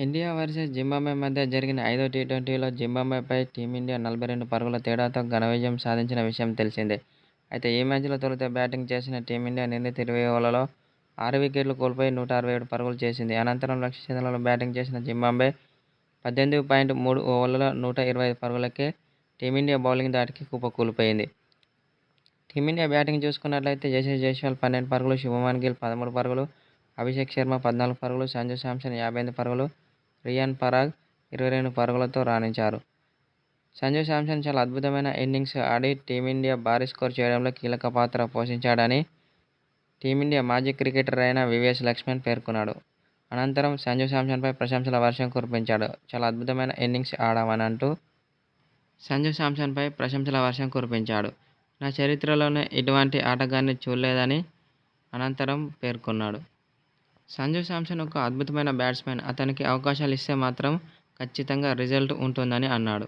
India versus Zimbabwe మధ్య జరిగిన ఐదో టీ-ట్వంటీలో జింబాబేపై టీమిండియా నలభై రెండు పరుగుల తేడాతో ఘన విజయం సాధించిన విషయం తెలిసిందే. అయితే ఈ మ్యాచ్లో తొలుత బ్యాటింగ్ చేసిన టీమిండియా నిర్ణీత ఇరవై ఓవర్లలో ఆరు వికెట్లు కోల్పోయి నూట అరవై ఏడు పరుగులు చేసింది. అనంతరం లక్ష్య చంద్రలో బ్యాటింగ్ చేసిన జింబాబే పద్దెనిమిది పాయింట్ మూడు ఓవర్లలో నూట ఇరవై ఐదు పరుగులకే టీమిండియా బౌలింగ్ ధాటికి కుప్పకూలిపోయింది. టీమిండియా బ్యాటింగ్ చూసుకున్నట్లయితే యశస్వి జైస్వాల్ పన్నెండు పరుగులు, శుభమన్ గిల్ పదమూడు పరుగులు, అభిషేక్ శర్మ పద్నాలుగు పరుగులు, సంజు శాంసన్ యాభై ఎనిమిది పరుగులు, రియాన్ పరాగ్ ఇరవై రెండు పరుగులతో రాణించారు. సంజు శాంసన్ చాలా అద్భుతమైన ఇన్నింగ్స్ ఆడి టీమిండియా భారీ స్కోర్ చేయడంలో కీలక పాత్ర పోషించాడని టీమిండియా మాజీ క్రికెటర్ అయిన వివిఎస్ లక్ష్మణ్ పేర్కొన్నాడు. అనంతరం సంజు శాంసన్పై ప్రశంసల వర్షం కురిపించాడు. చాలా అద్భుతమైన ఇన్నింగ్స్ ఆడావనంటూ సంజు శాంసన్పై ప్రశంసల వర్షం కురిపించాడు. నా చరిత్రలోనే ఇటువంటి ఆటగాన్ని చూడలేదని అనంతరం పేర్కొన్నాడు. సంజు శాంసన్ ఒక అద్భుతమైన బ్యాట్స్మెన్ అతనికి అవకాశాలు ఇస్తే మాత్రం ఖచ్చితంగా రిజల్ట్ ఉంటుందని అన్నాడు.